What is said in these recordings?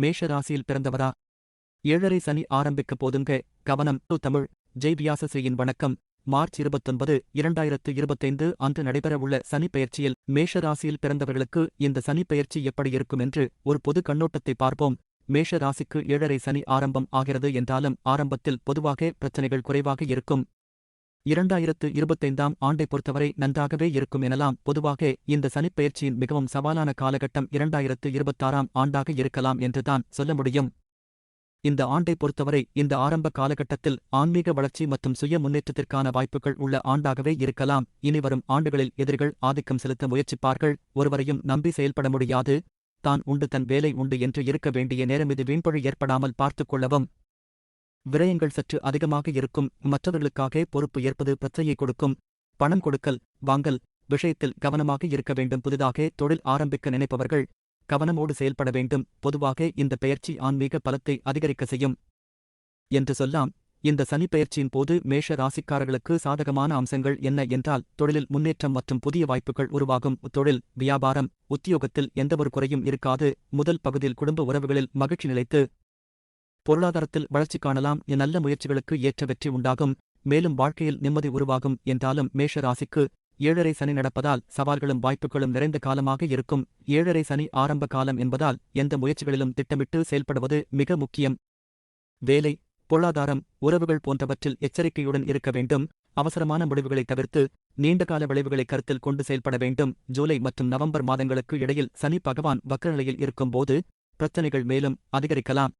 மேஷ ராசியில் பிறந்தவரா? ஏழரை சனி ஆரம்பிக்க போதுங்க. கவனம். டு தமிழ். ஜெய் வியாசஸ்ரீயின் வணக்கம். மார்ச் இருபத்தொன்பது இரண்டாயிரத்து இருபத்தைந்து அன்று நடைபெறவுள்ள சனி பெயர்ச்சியில் மேஷ ராசியில் பிறந்தவர்களுக்கு இந்த சனி பெயர்ச்சி எப்படி இருக்கும் என்று ஒரு பொது கண்ணோட்டத்தை பார்ப்போம். மேஷ ராசிக்கு ஏழரை சனி ஆரம்பம் ஆகிறது என்றாலும் ஆரம்பத்தில் பொதுவாக பிரச்சனைகள் குறைவாக இருக்கும். இரண்டாயிரத்து இருபத்தைந்தாம் ஆண்டை பொறுத்தவரை நன்றாகவே இருக்கும் எனலாம். பொதுவாக இந்த சனிப்பெயர்ச்சியின் மிகவும் சவாலான காலகட்டம் இரண்டாயிரத்து இருபத்தாறாம் ஆண்டாக இருக்கலாம் என்றுதான் சொல்ல முடியும். இந்த ஆண்டை பொறுத்தவரை இந்த ஆரம்ப காலகட்டத்தில் ஆன்மீக வளர்ச்சி மற்றும் சுய முன்னேற்றத்திற்கான வாய்ப்புகள் உள்ள ஆண்டாகவே இருக்கலாம். இனிவரும் ஆண்டுகளில் எதிரிகள் ஆதிக்கம் செலுத்த முயற்சிப்பார்கள். ஒருவரையும் நம்பி செயல்பட முடியாது. தான் உண்டு தன் வேலை உண்டு என்று இருக்க வேண்டிய நேரம் இது வீண்பழி ஏற்படாமல் பார்த்துக் கொள்ளவும். விரயங்கள் சற்று அதிகமாக இருக்கும். மற்றவர்களுக்காக பொறுப்பு ஏற்பது பிரச்சனையை கொடுக்கும். பணம் கொடுக்கல் வாங்கல் விஷயத்தில் கவனமாக இருக்க வேண்டும். புதிதாக தொழில் ஆரம்பிக்க நினைப்பவர்கள் கவனமோடு செயல்பட வேண்டும். பொதுவாக இந்த பெயர்ச்சி ஆன்மீக பலத்தை அதிகரிக்க செய்யும். என்று சொல்லாம் இந்த சனி பெயர்ச்சியின் போது மேஷ ராசிக்காரர்களுக்கு சாதகமான அம்சங்கள் என்ன என்றால் தொழிலில் முன்னேற்றம் மற்றும் புதிய வாய்ப்புகள் உருவாகும். தொழில் வியாபாரம் உத்தியோகத்தில் எந்தவொரு குறையும் இருக்காது. முதல் பகுதியில் குடும்ப உறவுகளில் மகிழ்ச்சி நிலைத்து பொருளாதாரத்தில் வளர்ச்சி காணலாம் நல்ல முயற்சிகளுக்கு ஏற்ற வெற்றி உண்டாகும். மேலும் வாழ்க்கையில் நிம்மதி உருவாகும் என்றாலும் மேஷ ராசிக்கு ஏழரை சனி நடப்பதால் சவால்களும் வாய்ப்புகளும் நிறைந்த காலமாக இருக்கும். ஏழரை சனி ஆரம்ப காலம் என்பதால் எந்த முயற்சிகளிலும் திட்டமிட்டு செயல்படுவது மிக முக்கியம். வேலை பொருளாதாரம் உறவுகள் போன்றவற்றில் எச்சரிக்கையுடன் இருக்க வேண்டும். அவசரமான முடிவுகளை தவிர்த்து நீண்டகால விளைவுகளை கருத்தில் கொண்டு செயல்பட வேண்டும். ஜூலை மற்றும் நவம்பர் மாதங்களுக்கு இடையில் சனி பகவான் வக்ரநிலையில் இருக்கும்போது பிரச்சனைகள் மேலும் அதிகரிக்கலாம்.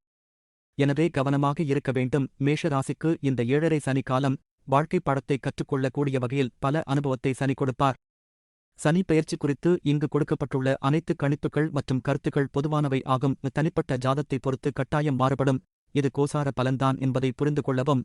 எனவே கவனமாக இருக்க வேண்டும். மேஷராசிக்கு இந்த ஏழரை சனி காலம் வாழ்க்கை படத்தை கற்றுக்கொள்ளக்கூடிய வகையில் பல அனுபவத்தை சனி கொடுப்பார். சனி பெயர்ச்சி குறித்து இங்கு கொடுக்கப்பட்டுள்ள அனைத்து கணிப்புகள் மற்றும் கருத்துக்கள் பொதுவானவை ஆகும். தனிப்பட்ட ஜாதத்தை பொறுத்து கட்டாயம் மாறுபடும். இது கோசார பலன்தான் என்பதை புரிந்து கொள்ளவும்